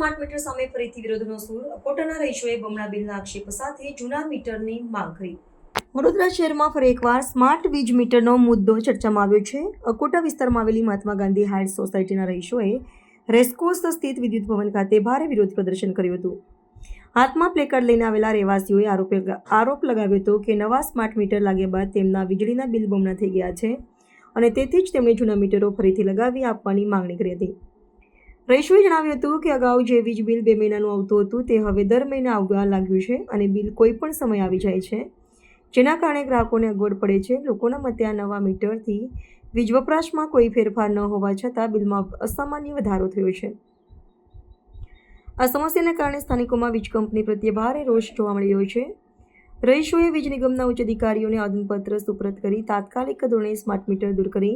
Smart meter સામે ફરીથી વિરોધનો સૂર. અકોટાના રહીશોએ બમણા બિલના આક્ષેપ સાથે જૂના મીટરની માંગ કરી. વડોદરા શહેરમાં ફરી એકવાર સ્માર્ટ વીજ મીટરનો મુદ્દો ચર્ચામાં આવ્યો છે. અકોટા વિસ્તારમાં આવેલી મહાત્મા ગાંધી હાઇટ્સ સોસાયટીના રહીશોએ રેસ્કોસ સ્થિત વિદ્યુત ભવન ખાતે ભારે વિરોધ પ્રદર્શન કર્યું હતું. હાથમાં પ્લેકાર્ડ લઈને આવેલા રહેવાસીઓએ આરોપ આરોપ લગાવ્યો હતો કે નવા સ્માર્ટ મીટર લાગ્યા બાદ તેમના વીજળીના બિલ બમણા થઈ ગયા છે અને તેથી જ તેમણે જૂના મીટરો ફરીથી લગાવી આપવાની માંગણી કરી હતી. રહીશોએ જણાવ્યું હતું કે અગાઉ જે વીજ બિલ બે મહિનાનું આવતું હતું તે હવે દર મહિને આવવા લાગ્યું છે અને બિલ કોઈ પણ સમય આવી જાય છે. જેના કારણે ગ્રાહકોને અગવડ પડે છે. લોકોના મતે આ નવા મીટરથી વીજ વપરાશમાં કોઈ ફેરફાર ન હોવા છતાં બિલમાં અસામાન્ય વધારો થયો છે. આ સમસ્યાને કારણે સ્થાનિકોમાં વીજ કંપની પ્રત્યે ભારે રોષ જોવા મળી રહ્યો છે. રહીશોએ વીજ નિગમના ઉચ્ચ અધિકારીઓને આદનપત્ર સુપ્રત કરી તાત્કાલિક ધોરણે સ્માર્ટ મીટર દૂર કરી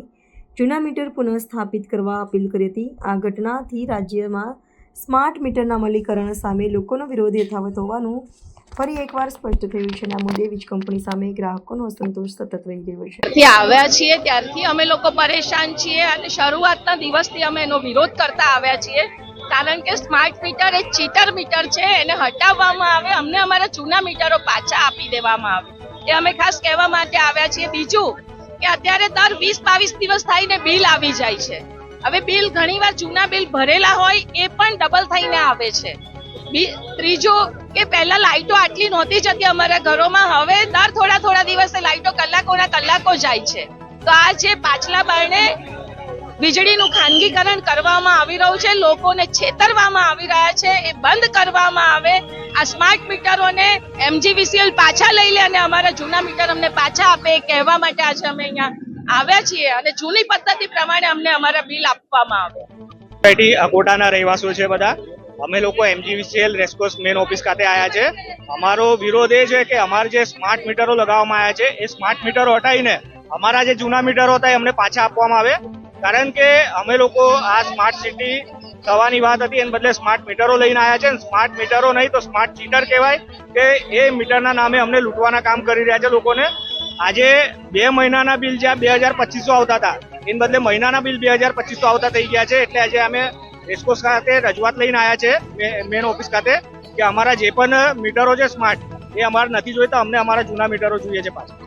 જૂના મીટર પુનઃસ્થાપિત કરવા અપીલ કરી હતી. આ ઘટનાથી રાજ્યમાં સ્માર્ટ મીટરના અમલીકરણ સામે લોકોનો વિરોધ યથાવત હોવાનું ફરી એકવાર સ્પષ્ટ થયું છે આ મુદ્દે વીજ કંપની સામે ગ્રાહકોનો અસંતોષ સતત રહી રહ્યો છે. થી આવ્યા છીએ ત્યારથી અમે લોકો પરેશાન છીએ અને શરૂઆતના દિવસથી અમે એનો વિરોધ કરતા આવ્યા છીએ. કારણ કે સ્માર્ટ મીટર એક ચીટર મીટર છે, એને હટાવવામાં આવે, અમને અમારા જૂના મીટરો પાછા આપી દેવામાં આવે. એ અમે ખાસ કહેવા માટે આવ્યા છીએ. બીજું કે અત્યારે દર વીસ બાવીસ દિવસ થઈને બિલ આવી જાય છે. હવે બિલ ઘણીવાર જૂના બિલ ભરેલા હોય એ પણ ડબલ થઈને આવે છે. ત્રીજો કે પહેલા લાઈટો આટલી નહોતી જતી અમારા ઘરોમાં, હવે દર થોડા થોડા દિવસે લાઈટો કલાકોના કલાકો જાય છે. તો આ જે પાછલા બારણે વીજળીનું ખાનગીકરણ કરવામાં આવી રહ્યું છે, લોકોને છેતરવામાં આવી રહ્યા છે, એ બંધ કરવામાં આવે આ સ્માર્ટ મીટરોને એમજીવીસીએલ પાછા લઈ લે અને અમારા જૂના મીટર અમને પાછા આપે કહેવા માટે આજે અમે અહીંયા આવ્યા છીએ અને જૂની પદ્ધતિ પ્રમાણે અમને અમારા બિલ આપવામાં આવે. અકોટાના રહેવાસીઓ છે બધા. અમે લોકો એમજીવીસીએલ રેસ્કોસ મેન ઓફિસ ખાતે આવ્યા છે. અમારો વિરોધ એ છે કે અમારે જે સ્માર્ટ મીટરો લગાવવામાં આવ્યા છે, એ સ્માર્ટ મીટરો હટાવીને અમારા જે જૂના મીટરો હતા એ અમને પાછા આપવામાં આવે. કારણ કે અમે લોકો આ સ્માર્ટ સિટી થવાની વાત હતી, એને બદલે સ્માર્ટ મીટરો લઈને આવ્યા છે. સ્માર્ટ મીટરો નહીં તો સ્માર્ટ ચીટર કહેવાય કે એ મીટરના નામે અમને લૂંટવાના કામ કરી રહ્યા છે લોકોને. આજે બે મહિનાના બિલ જ્યાં બે હજાર પચીસો આવતા હતા, એને બદલે મહિનાના બિલ બે હજાર પચીસો આવતા થઈ ગયા છે. એટલે આજે અમે રેસકોર્સ ખાતે રજૂઆત લઈને આવ્યા છે મેન ઓફિસ ખાતે, કે અમારા જે પણ મીટરો છે સ્માર્ટ એ અમારે નથી જોઈતા, અમને અમારા જૂના મીટરો જોઈએ છે પાછા.